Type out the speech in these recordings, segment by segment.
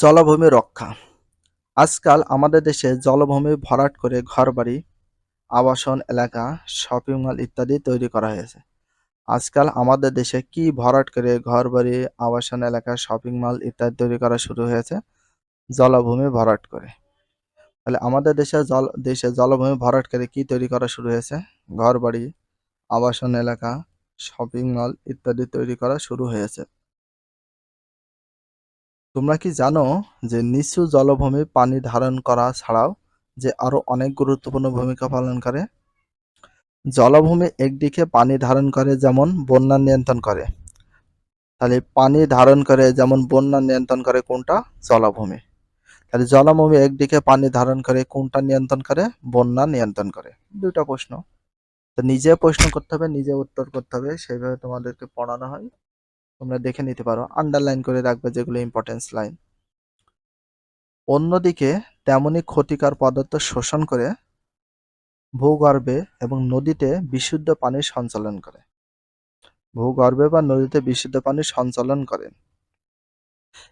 জলাভূমি রক্ষা। আজকাল আমাদের দেশে জলভূমি ভরাট করে ঘরবাড়ি, আবাসন এলাকা শপিং মল ইত্যাদি তৈরি করা হয়েছে। আজকাল আমাদের দেশে কি ভরাট করে ঘরবাড়ি, আবাসন এলাকা শপিং মল ইত্যাদি তৈরি করা শুরু হয়েছে? জলাভূমি ভরাট করে। তাহলে আমাদের দেশে জল, দেশে জলাভূমি ভরাট করে কি তৈরি করা শুরু হয়েছে? ঘরবাড়ি, আবাসন এলাকা শপিং মল ইত্যাদি তৈরি করা শুরু হয়েছে। তোমরা কি জানো যে নিচু জলভূমি পানি ধারণ করা ছাড়াও যে আরও অনেক গুরুত্বপূর্ণ ভূমিকা পালন করে? জলাভূমি একদিকে পানি ধারণ করে যেমন বন্যা নিয়ন্ত্রণ করে। তাহলে পানি ধারণ করে যেমন বন্যা নিয়ন্ত্রণ করে কোনটা? জলাভূমি। তাহলে জলাভূমি একদিকে পানি ধারণ করে, কোনটা নিয়ন্ত্রণ করে? বন্যা নিয়ন্ত্রণ করে। দুইটা প্রশ্ন। তো নিজে প্রশ্ন করতে হবে, নিজে উত্তর করতে হবে, সেইভাবে তোমাদেরকে পড়ানো হয়। তোমরা দেখে নিতে পারো। আন্ডারলাইন করে রাখবে যেগুলো ইম্পর্টেন্স লাইন অন্যদিকে তেমনই ক্ষতিকর পদার্থ শোষণ করে ভূগর্ভে এবং নদীতে বিশুদ্ধ পানি সঞ্চালন করে। ভূগর্ভে বা নদীতে বিশুদ্ধ পানি সঞ্চালন করে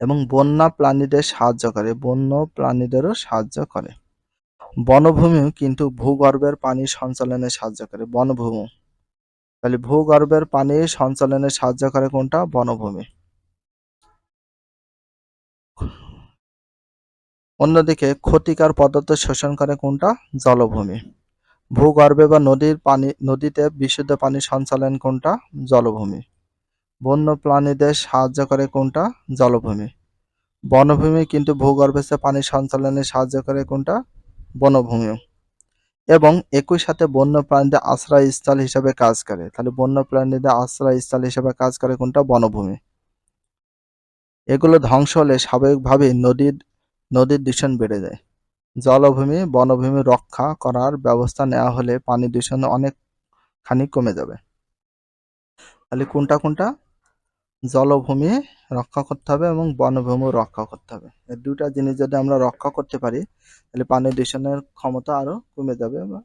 এবং বন্যা প্রাণীদের সাহায্য করে, বন্য প্রাণীদেরও সাহায্য করে। বনভূমিও কিন্তু ভূগর্ভের পানি সঞ্চালনে সাহায্য করে। বনভূমি তাহলে ভূগর্ভের পানি সঞ্চালনে সাহায্য করে কোনটা? বনভূমি। অন্যদিকে ক্ষতিকর পদার্থ শোষণ করে কোনটা? জলভূমি। ভূগর্ভে বা নদীর পানি, নদীতে বিশুদ্ধ পানি সঞ্চালন কোনটা? জলভূমি। বন্য প্রাণীদের সাহায্য করে কোনটা? জলভূমি। বনভূমি কিন্তু ভূগর্ভে সে পানি সঞ্চালনে সাহায্য করে কোনটা? বনভূমি এবং একই সাথে বন্য প্রাণীদের আশ্রয়স্থল হিসেবে কাজ করে। তাহলে বন্য প্রাণীদের আশ্রয়স্থল হিসেবে কাজ করে কোনটা? বনভূমি। এগুলো ধ্বংস হলে স্বাভাবিকভাবেই নদীর নদীর দূষণ বেড়ে যায়। জলভূমি, বনভূমি রক্ষা করার ব্যবস্থা নেওয়া হলে পানি দূষণ অনেকখানি কমে যাবে। তাহলে কোনটা কোনটা? জলভূমি রক্ষা করতে হবে এবং বনভূমি রক্ষা করতে হবে। এই দুটা জিনিস যদি আমরা রক্ষা করতে পারি, তাহলে পানি দূষণের ক্ষমতা আরও কমে যাবে বা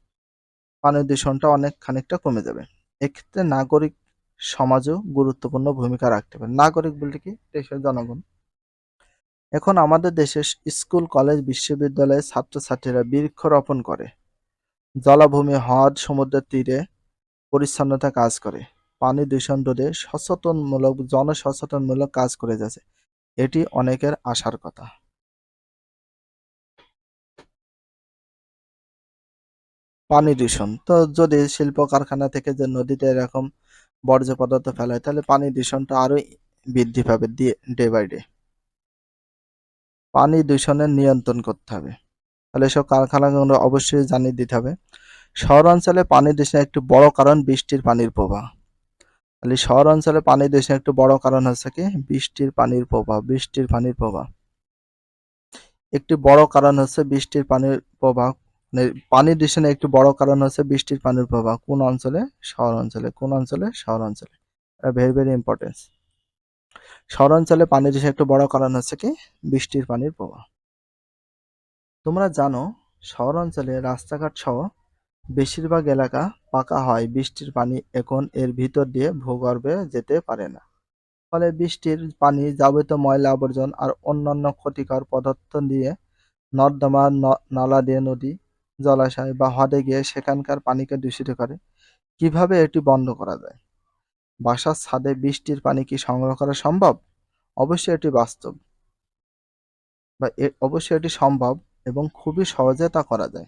পানি দূষণটা অনেক খানিকটা কমে যাবে। এক্ষেত্রে নাগরিক সমাজও গুরুত্বপূর্ণ ভূমিকা রাখতে পারে। নাগরিক বলতে কি? দেশের জনগণ। এখন আমাদের দেশে স্কুল, কলেজ বিশ্ববিদ্যালয়ের ছাত্রছাত্রীরা বৃক্ষরোপণ করে। জলাভূমি হ্রদ, সমুদ্রের তীরে পরিচ্ছন্নতা কাজ করে। পানি দূষণ রোধে সচেতনমূলক, জনসচেতনমূলক কাজ করে যাচ্ছে। এটি অনেকের আশার কথা। পানি দূষণ। তো যদি শিল্প কারখানা থেকে যে নদীতে এরকম বর্জ্য পদার্থ ফেলায় তাহলে পানি দূষণটা আরও বৃদ্ধি পাবে ডে বাই ডে। পানি দূষণের নিয়ন্ত্রণ করতে হবে। তাহলে এসব কারখানাগুলো অবশ্যই জানিয়ে দিতে হবে। শহর অঞ্চলে পানি দূষণের একটি বড় কারণ বৃষ্টির পানির প্রবাহ। তাহলে শহর অঞ্চলে পানি দূষণের একটি বড় কারণ হচ্ছে কি, বৃষ্টির পানির প্রবাহ বৃষ্টির পানির প্রবাহ একটি বড় কারণ হচ্ছে বৃষ্টির পানির প্রভাব। মানে পানি দূষণের একটি বড় কারণ হচ্ছে বৃষ্টির পানির প্রবাহ কোন অঞ্চলে? শহর অঞ্চলে কোন অঞ্চলে? শহর অঞ্চলে এটা ভেরি ভেরি ইম্পর্টেন্স শহর অঞ্চলে পানি দূষণের একটি বড় কারণ হচ্ছে কি, বৃষ্টির পানির প্রবাহ তোমরা জানো শহর অঞ্চলে রাস্তাঘাট সহ বেশিরভাগ এলাকা পাকা হয়, বৃষ্টির পানি এখন এর ভিতর দিয়ে ভূগর্ভে যেতে পারে না। ফলে বৃষ্টির পানি যাবতীয় ময়লা আবর্জন আর অন্যান্য ক্ষতিকর পদার্থ দিয়ে নর্দমা নালা দিয়ে নদী, জলাশয় বা হ্রদে গিয়ে সেখানকার পানিকে দূষিত করে। কীভাবে এটি বন্ধ করা যায়? বাসার ছাদে বৃষ্টির পানি কি সংগ্রহ করা সম্ভব? অবশ্যই এটি বাস্তব। বা অবশ্যই এটি সম্ভব এবং খুবই সহজে তা করা যায়।